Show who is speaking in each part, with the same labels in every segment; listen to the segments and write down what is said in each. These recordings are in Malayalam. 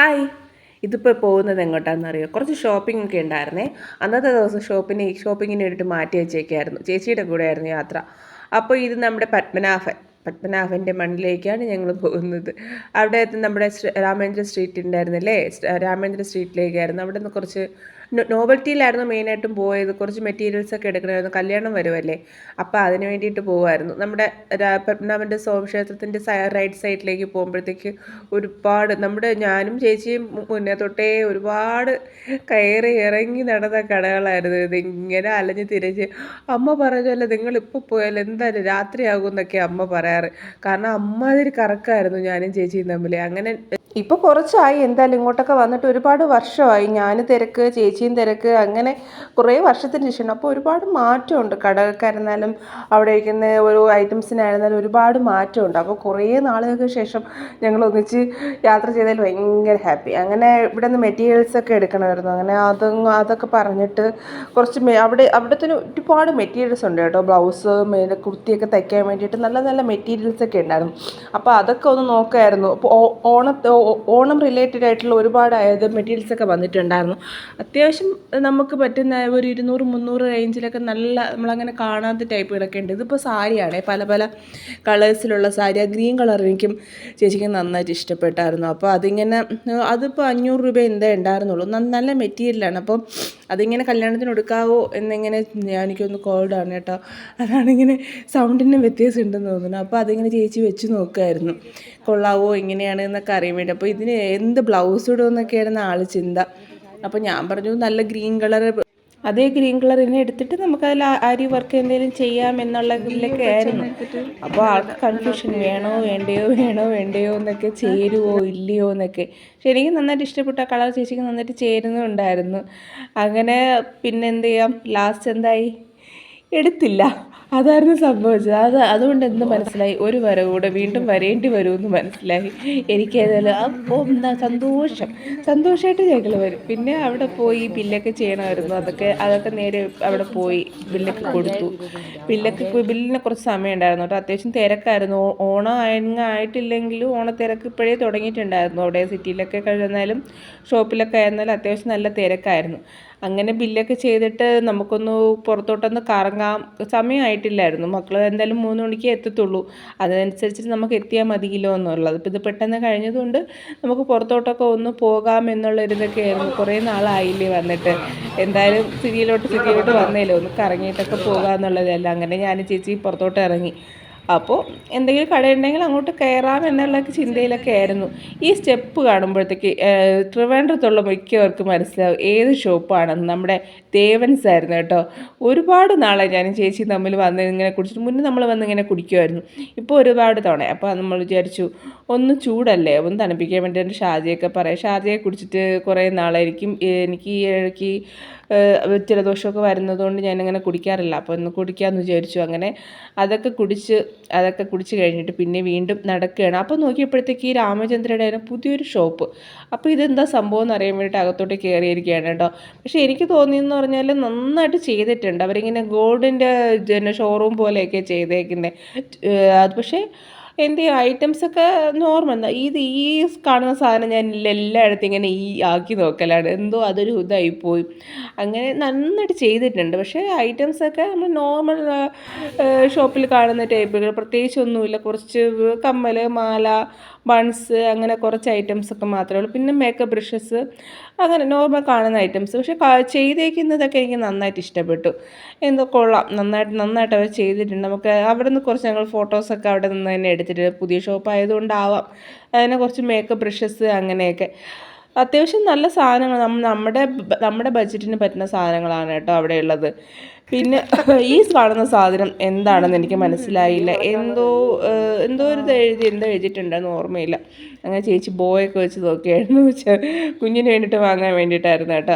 Speaker 1: ഹായ് ഇതിപ്പോൾ പോകുന്നത് എങ്ങോട്ടാണെന്നറിയോ കുറച്ച് ഷോപ്പിംഗ് ഒക്കെ ഉണ്ടായിരുന്നേ. അന്നത്തെ ദിവസം ഷോപ്പിന് ഷോപ്പിങ്ങിന് വേണ്ടിയിട്ട് മാറ്റി വെച്ചേക്കായിരുന്നു. ചേച്ചിയുടെ കൂടെ ആയിരുന്നു യാത്ര. അപ്പോൾ ഇത് നമ്മുടെ പത്മനാഭൻ. പത്മനാഭന്റെ മണ്ണിലേക്കാണ് ഞങ്ങൾ പോകുന്നത്. അവിടെ നമ്മുടെ രാമേന്ദ്ര സ്ട്രീറ്റ് ഉണ്ടായിരുന്നല്ലേ രാമേന്ദ്ര സ്ട്രീറ്റിലേക്കായിരുന്നു അവിടെ നിന്ന് കുറച്ച് നോവൽറ്റിയിലായിരുന്നു മെയിനായിട്ടും പോയത്. കുറച്ച് മെറ്റീരിയൽസ് ഒക്കെ എടുക്കണമായിരുന്നു. കല്യാണം വരുമല്ലേ അപ്പോൾ അതിന് വേണ്ടിയിട്ട് പോകുമായിരുന്നു നമ്മുടെ പത്മനാഭന്റെ സ്വാമിക്ഷേത്രത്തിന്റെ റൈറ്റ് സൈഡിലേക്ക് പോകുമ്പോഴത്തേക്ക് ഒരുപാട് നമ്മുടെ ഞാനും ചേച്ചിയും മുന്നേ തൊട്ടേ ഒരുപാട് കയറി ഇറങ്ങി നടന്ന കടകളായിരുന്നു. ഇതിങ്ങനെ അലഞ്ഞ് തിരിച്ച് അമ്മ പറഞ്ഞല്ലോ നിങ്ങൾ ഇപ്പോൾ പോയാൽ എന്തായാലും രാത്രിയാകും എന്നൊക്കെ അമ്മ പറയാറ്. കാരണം അമ്മ അമ്മാതിരി കറക്കായിരുന്നു ഞാനും ചേച്ചിയും തമ്മിൽ അങ്ങനെ ഇപ്പോൾ കുറച്ചായി. എന്തായാലും ഇങ്ങോട്ടൊക്കെ വന്നിട്ട് ഒരുപാട് വർഷമായി. ഞാൻ തിരക്ക് ചേച്ചിയും തിരക്ക് അങ്ങനെ കുറേ വർഷത്തിന് ശേഷമാണ്. അപ്പോൾ ഒരുപാട് മാറ്റമുണ്ട്. കടകൾക്കായിരുന്നാലും അവിടെ ഇരിക്കുന്ന ഓരോ ഐറ്റംസിനായിരുന്നാലും ഒരുപാട് മാറ്റമുണ്ട്. അപ്പോൾ കുറേ നാളുകൾക്ക് ശേഷം ഞങ്ങൾ ഒന്നിച്ച് യാത്ര ചെയ്തതിൽ ഭയങ്കര ഹാപ്പി. അങ്ങനെ ഇവിടെ നിന്ന് മെറ്റീരിയൽസ് ഒക്കെ എടുക്കണമായിരുന്നു. അങ്ങനെ അത് അതൊക്കെ പറഞ്ഞിട്ട് കുറച്ച് അവിടെ അവിടുത്തെ ഒരുപാട് മെറ്റീരിയൽസ് ഉണ്ട് കേട്ടോ. ബ്ലൗസ് കുർത്തിയൊക്കെ തയ്ക്കാൻ വേണ്ടിയിട്ട് നല്ല നല്ല മെറ്റീരിയൽസ് ഒക്കെ ഉണ്ടായിരുന്നു. അപ്പോൾ അതൊക്കെ ഒന്ന് നോക്കായിരുന്നു. അപ്പോൾ ഓ- ഓണ റിലേറ്റഡ് ആയിട്ടുള്ള ഒരുപാട് അതായത് മെറ്റീരിയൽസ് ഒക്കെ വന്നിട്ടുണ്ടായിരുന്നു. അത്യാവശ്യം നമുക്ക് പറ്റുന്ന ഒരു ഇരുന്നൂറ് മുന്നൂറ് റേഞ്ചിലൊക്കെ നല്ല നമ്മളങ്ങനെ കാണാത്ത ടൈപ്പുകളൊക്കെ ഉണ്ട്. ഇതിപ്പോൾ സാരിയാണ് പല പല കളേഴ്സിലുള്ള സാരി ആ. ഗ്രീൻ കളർ എനിക്കും ചേച്ചിക്ക് നന്നായിട്ട് ഇഷ്ടപ്പെട്ടായിരുന്നു. അപ്പോൾ അതിങ്ങനെ അതിപ്പോൾ അഞ്ഞൂറ് രൂപ എന്തേ ഉണ്ടായിരുന്നുള്ളൂ. നല്ല മെറ്റീരിയലാണ് അപ്പം അതിങ്ങനെ കല്യാണത്തിന് എടുക്കാവോ എന്നിങ്ങനെ എനിക്കൊന്ന് കോൾഡാണ് കേട്ടോ. അതാണിങ്ങനെ സൗണ്ടിന് വ്യത്യാസം ഉണ്ടെന്ന് തോന്നുന്നു. അപ്പോൾ അതിങ്ങനെ ചേച്ചി വെച്ച് നോക്കുമായിരുന്നു കൊള്ളാവോ എങ്ങനെയാണ് എന്നൊക്കെ അറിയാൻ വേണ്ടി. അപ്പോൾ ഇതിന് എന്ത് ബ്ലൗസ് ഇടുമെന്നൊക്കെയായിരുന്നു ആൾ ചിന്ത. അപ്പോൾ ഞാൻ പറഞ്ഞു നല്ല ഗ്രീൻ കളർ അതേ ഗ്രീൻ കളർ തന്നെ എടുത്തിട്ട് നമുക്കതിൽ അരി വർക്ക് എന്തെങ്കിലും ചെയ്യാം എന്നുള്ള ഇതിലൊക്കെ ആയിരുന്നു. അപ്പോൾ ആൾക്ക് കൺഫ്യൂഷൻ വേണോ വേണ്ടയോ വേണോ വേണ്ടയോ എന്നൊക്കെ ചേരുവോ ഇല്ലയോ എന്നൊക്കെ. പക്ഷെ എനിക്ക് നന്നായിട്ട് ഇഷ്ടപ്പെട്ട ആ കളർ ചേച്ചിക്ക് നന്നായിട്ട് ചേരുന്നുണ്ടായിരുന്നു. അങ്ങനെ പിന്നെ എന്ത് ചെയ്യാം? ലാസ്റ്റ് എന്തായി? എടുത്തില്ല. അതായിരുന്നു സംഭവിച്ചത്. അത് അതുകൊണ്ട് എന്ത് മനസ്സിലായി? ഒരു വര കൂടെ വീണ്ടും വരേണ്ടി വരുമെന്ന് മനസ്സിലായി. എനിക്കേതായാലും സന്തോഷം. സന്തോഷമായിട്ട് ഞങ്ങൾ വരും. പിന്നെ അവിടെ പോയി ബില്ലൊക്കെ ചെയ്യണമായിരുന്നു. അതൊക്കെ അതൊക്കെ നേരെ അവിടെ പോയി ബില്ലൊക്കെ കൊടുത്തു. ബില്ലൊക്കെ ബില്ലിന് കുറച്ച് സമയം ഉണ്ടായിരുന്നു കേട്ടോ. അത്യാവശ്യം തിരക്കായിരുന്നു. ഓണം ആയിട്ടില്ലെങ്കിലും ആയിട്ടില്ലെങ്കിലും ഓണത്തിരക്ക് ഇപ്പോഴേ തുടങ്ങിയിട്ടുണ്ടായിരുന്നു. അവിടെ സിറ്റിയിലൊക്കെ കഴിഞ്ഞാലും ഷോപ്പിലൊക്കെ ആയിരുന്നാലും അത്യാവശ്യം നല്ല തിരക്കായിരുന്നു. അങ്ങനെ ബില്ലൊക്കെ ചെയ്തിട്ട് നമുക്കൊന്ന് പുറത്തോട്ടൊന്ന് കറങ്ങാം. സമയമായിട്ടില്ലായിരുന്നു. മക്കൾ എന്തായാലും മൂന്ന് മണിക്ക് എത്തത്തുള്ളൂ. അതനുസരിച്ചിട്ട് നമുക്ക് എത്തിയാൽ മതിയല്ലോ എന്നുള്ളത്. ഇപ്പോൾ ഇത് പെട്ടെന്ന് കഴിഞ്ഞതുകൊണ്ട് നമുക്ക് പുറത്തോട്ടൊക്കെ ഒന്ന് പോകാം എന്നുള്ള ഒരിതൊക്കെ ആയിരുന്നു കുറേ നാളായില്ലേ വന്നിട്ട്. എന്തായാലും സ്ഥിതിയിലോട്ട് സ്ഥിതിയിലോട്ട് വന്നേലോ. ഒന്ന് കറങ്ങിയിട്ടൊക്കെ പോകാം എന്നുള്ളതല്ല അങ്ങനെ ഞാൻ ചേച്ചി പുറത്തോട്ട് ഇറങ്ങി. അപ്പോൾ എന്തെങ്കിലും കടയുണ്ടെങ്കിൽ അങ്ങോട്ട് കയറാം എന്നുള്ള ചിന്തയിലൊക്കെ ആയിരുന്നു. ഈ സ്റ്റെപ്പ് കാണുമ്പോഴത്തേക്ക് ട്രിവാൻഡ്രത്തുള്ള മിക്കവർക്കും മനസ്സിലാവും ഏത് ഷോപ്പാണെന്ന് നമ്മുടെ ദേവൻസ് ആയിരുന്നു കേട്ടോ. ഒരുപാട് നാളെ ഞാനും ചേച്ചി തമ്മിൽ വന്ന് ഇങ്ങനെ കുടിച്ചിട്ട് മുന്നേ നമ്മൾ വന്ന് ഇങ്ങനെ കുടിക്കുമായിരുന്നു. ഇപ്പോൾ ഒരുപാട് തവണ. അപ്പോൾ നമ്മൾ വിചാരിച്ചു ഒന്ന് ചൂടല്ലേ? ഒന്ന് തണുപ്പിക്കാൻ വേണ്ടി എന്റെ ഷാജയൊക്കെ പറയാം. ഷാജയെ കുടിച്ചിട്ട് കുറേ നാളായിരിക്കും. എനിക്ക് ഈ ഇടയ്ക്ക് ജലദോഷമൊക്കെ വരുന്നതുകൊണ്ട് ഞാനിങ്ങനെ കുടിക്കാറില്ല. അപ്പോൾ ഒന്ന് കുടിക്കാമെന്ന് വിചാരിച്ചു. അങ്ങനെ അതൊക്കെ കുടിച്ച് അതൊക്കെ കുടിച്ച് കഴിഞ്ഞിട്ട് പിന്നെ വീണ്ടും നടക്കുകയാണ്. അപ്പോൾ നോക്കിയപ്പോഴത്തേക്ക് ഈ രാമചന്ദ്രയുടെ തന്നെ പുതിയൊരു ഷോപ്പ്. അപ്പോൾ ഇതെന്താ സംഭവം എന്ന് അറിയാൻ വേണ്ടിയിട്ട് അകത്തോട്ട് കയറിയിരിക്കുകയാണ് കേട്ടോ. പക്ഷേ എനിക്ക് തോന്നിയെന്ന് പറഞ്ഞാൽ നന്നായിട്ട് ചെയ്തിട്ടുണ്ട്. അവരിങ്ങനെ ഗോൾഡിന്റെ ഷോറൂം പോലെയൊക്കെ ചെയ്തേക്കുന്നത് അത് പക്ഷേ ചെയ്യും ഐറ്റംസ് ഒക്കെ നോർമൽ ഇത് ഈ കാണുന്ന സാധനം ഞാൻ എല്ലായിടത്തും ഇങ്ങനെ ഈ ആക്കി നോക്കലാണ്. എന്തോ അതൊരു ഇതായിപ്പോയി. അങ്ങനെ നന്നായിട്ട് ചെയ്തിട്ടുണ്ട്. പക്ഷേ ഐറ്റംസ് ഒക്കെ നമ്മൾ നോർമൽ ഷോപ്പിൽ കാണുന്ന ടൈപ്പുകൾ പ്രത്യേകിച്ച് ഒന്നുമില്ല. കുറച്ച് കമ്മൽ മാല ബൺസ് അങ്ങനെ കുറച്ച് ഐറ്റംസൊക്കെ മാത്രമേ ഉള്ളൂ. പിന്നെ മേക്കപ്പ് ബ്രഷസ് അങ്ങനെ നോർമൽ കാണുന്ന ഐറ്റംസ് പക്ഷേ ചെയ്തേക്കുന്നതൊക്കെ എനിക്ക് നന്നായിട്ട് ഇഷ്ടപ്പെട്ടു. എന്തോ കൊള്ളാം. നന്നായിട്ട് നന്നായിട്ട് അവർ ചെയ്തിട്ടുണ്ട്. നമുക്ക് അവിടെ നിന്ന് കുറച്ച് ഞങ്ങൾ ഫോട്ടോസൊക്കെ അവിടെ നിന്ന് തന്നെ എടുത്തിട്ട് പുതിയ ഷോപ്പ് ആയതുകൊണ്ടാവാം. അതിനെ കുറച്ച് മേക്കപ്പ് ബ്രഷസ് അങ്ങനെയൊക്കെ. അത്യാവശ്യം നല്ല സാധനങ്ങൾ. നമ്മ- നമ്മുടെ നമ്മുടെ ബഡ്ജറ്റിന് പറ്റുന്ന സാധനങ്ങളാണ് കേട്ടോ അവിടെ ഉള്ളത്. പിന്നെ ഈ കാണുന്ന സാധനം എന്താണെന്ന് എനിക്ക് മനസ്സിലായില്ല. എന്തോ എന്തോ ഒരു എഴുതി എന്തോ എഴുതിയിട്ടുണ്ടെന്ന് ഓർമ്മയില്ല. അങ്ങനെ ചേച്ചി ബോയൊക്കെ വെച്ച് നോക്കിയായിരുന്നു. വെച്ചാൽ കുഞ്ഞിന് വേണ്ടിയിട്ട് വാങ്ങാൻ വേണ്ടിയിട്ടായിരുന്നു കേട്ടോ.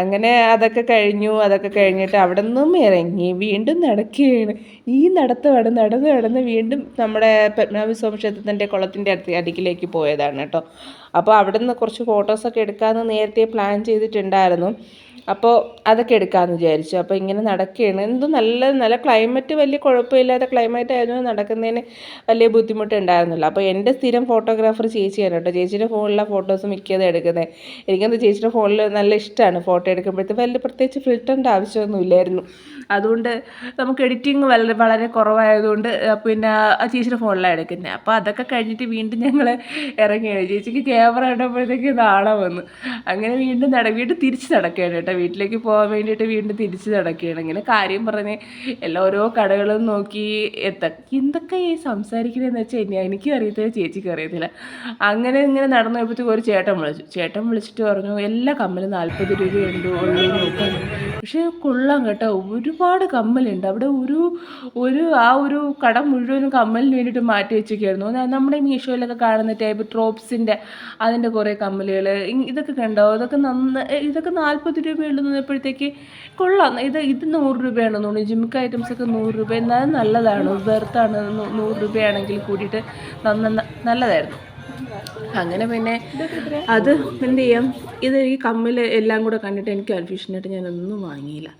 Speaker 1: അങ്ങനെ അതൊക്കെ കഴിഞ്ഞു അതൊക്കെ കഴിഞ്ഞിട്ട് അവിടെ നിന്നും ഇറങ്ങി വീണ്ടും നടക്കുകയാണ്. ഈ നടത്തമാണ് നടന്ന് നടന്ന് വീണ്ടും നമ്മുടെ പത്മനാഭ സ്വാമി ക്ഷേത്രത്തിന്റെ കുളത്തിന്റെ അടുത്ത് അടുക്കിലേക്ക് പോയതാണ് കേട്ടോ. അപ്പോൾ അവിടെ നിന്ന് കുറച്ച് ഫോട്ടോസൊക്കെ എടുക്കാമെന്ന് നേരത്തെ പ്ലാൻ ചെയ്തിട്ടുണ്ടായിരുന്നു. അപ്പോൾ അതൊക്കെ എടുക്കാമെന്ന് വിചാരിച്ചു. അപ്പോൾ ഇങ്ങനെ നടക്കുകയാണ് എന്തോ നല്ല നല്ല ക്ലൈമറ്റ് വലിയ കുഴപ്പമില്ലാത്ത ക്ലൈമറ്റ് ആയിരുന്നു നടക്കുന്നതിന് വലിയ ബുദ്ധിമുട്ടുണ്ടായിരുന്നില്ല. അപ്പോൾ എന്റെ സ്ഥിരം ഫോട്ടോഗ്രാഫർ ചേച്ചിയാണ് കേട്ടോ. ചേച്ചിയുടെ ഫോണിലെ ഫോട്ടോസ് മിക്കതും എടുക്കുന്നത് എനിക്കെന്ത് ചേച്ചിയുടെ ഫോണിൽ നല്ല ഇഷ്ടമാണ് ഫോട്ടോ എടുക്കുമ്പോഴത്തേക്ക് വലിയ പ്രത്യേകിച്ച് ഫിൽറ്ററിന്റെ ആവശ്യമൊന്നുമില്ലായിരുന്നു അതുകൊണ്ട് നമുക്ക് എഡിറ്റിംഗ് വളരെ വളരെ കുറവായതുകൊണ്ട് പിന്നെ ആ ചേച്ചിയുടെ ഫോണിലാണ് എടുക്കുന്നത് അപ്പോൾ അതൊക്കെ കഴിഞ്ഞിട്ട് വീണ്ടും ഞങ്ങൾ ഇറങ്ങിയാണ്. ചേച്ചിക്ക് ക്യാമറ ഇടുമ്പോഴത്തേക്ക് നാളെ വന്നു. അങ്ങനെ വീണ്ടും നട വീണ്ടും തിരിച്ച് നടക്കുകയാണ് കേട്ടോ. വീട്ടിലേക്ക് പോകാൻ വേണ്ടിയിട്ട് വീണ്ടും തിരിച്ച് നടക്കുകയാണ്. ഇങ്ങനെ കാര്യം പറഞ്ഞ് എല്ലാ ഓരോ കടകളും നോക്കി എത്ത എന്തൊക്കെ ഈ സംസാരിക്കുന്നതെന്ന് വെച്ചാൽ എന്നെ എനിക്കും അറിയത്തില്ല ചേച്ചിക്കും അറിയത്തില്ല. അങ്ങനെ ഇങ്ങനെ നടന്നു പോയപ്പോഴത്തേക്ക് ഒരു ചേട്ടൻ വിളിച്ചു. ചേട്ടൻ വിളിച്ചിട്ട് പറഞ്ഞു എല്ലാ കമ്മലും നാൽപ്പത് രൂപയുണ്ട് ഉള്ളൂ നോക്കാൻ പക്ഷേ കൊള്ളാം കേട്ടോ. ഒരുപാട് കമ്മലുണ്ട്. അവിടെ ഒരു ഒരു ആ ഒരു കട മുഴുവനും കമ്മലിന് വേണ്ടിയിട്ട് മാറ്റി വെച്ചൊക്കെയായിരുന്നു. നമ്മുടെ മീഷോയിലൊക്കെ കാണുന്ന ടൈപ്പ് ട്രോപ്സിന്റെ അതിന്റെ കുറേ കമ്മലുകൾ ഇതൊക്കെ കണ്ടോ? ഇതൊക്കെ നന്ന ഇതൊക്കെ നാൽപ്പത് രൂപയുള്ളൂ നിന്നപ്പോഴത്തേക്ക് കൊള്ളാം. ഇത് ഇത് നൂറ് രൂപയാണെന്ന് തോന്നുന്നു. ജിമിക്ക ഐറ്റംസ് ഒക്കെ നൂറ് രൂപ. എന്നാലും നല്ലതാണ്. വെർത്താണ് നൂറ് രൂപയാണെങ്കിൽ കൂടിയിട്ട് നന്ന നല്ലതായിരുന്നു. അങ്ങനെ പിന്നെ അത് എന്ത് ചെയ്യാം ഇത് ഈ കമ്മൽ എല്ലാം കൂടെ കണ്ടിട്ട് എനിക്ക് കൺഫ്യൂഷനായിട്ട് ഞാനൊന്നും വാങ്ങിയില്ല.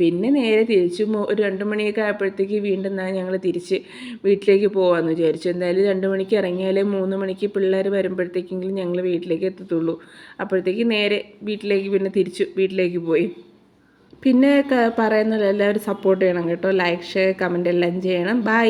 Speaker 1: പിന്നെ നേരെ തിരിച്ചു ഒരു രണ്ട് മണിയൊക്കെ ആയപ്പോഴത്തേക്ക് വീണ്ടും ഞങ്ങൾ തിരിച്ച് വീട്ടിലേക്ക് പോകാമെന്ന് വിചാരിച്ചു. എന്തായാലും രണ്ട് മണിക്ക് ഇറങ്ങിയാലേ മൂന്ന് മണിക്ക് പിള്ളേർ വരുമ്പോഴത്തേക്കെങ്കിലും ഞങ്ങൾ വീട്ടിലേക്ക് എത്തത്തുള്ളൂ. അപ്പോഴത്തേക്ക് നേരെ വീട്ടിലേക്ക് പിന്നെ തിരിച്ചു വീട്ടിലേക്ക് പോയി. പിന്നെ പറയുന്നത് എല്ലാവരും സപ്പോർട്ട് ചെയ്യണം കേട്ടോ. ലൈക്ക് ഷെയർ കമന്റ് എല്ലാം ചെയ്യണം. ബൈ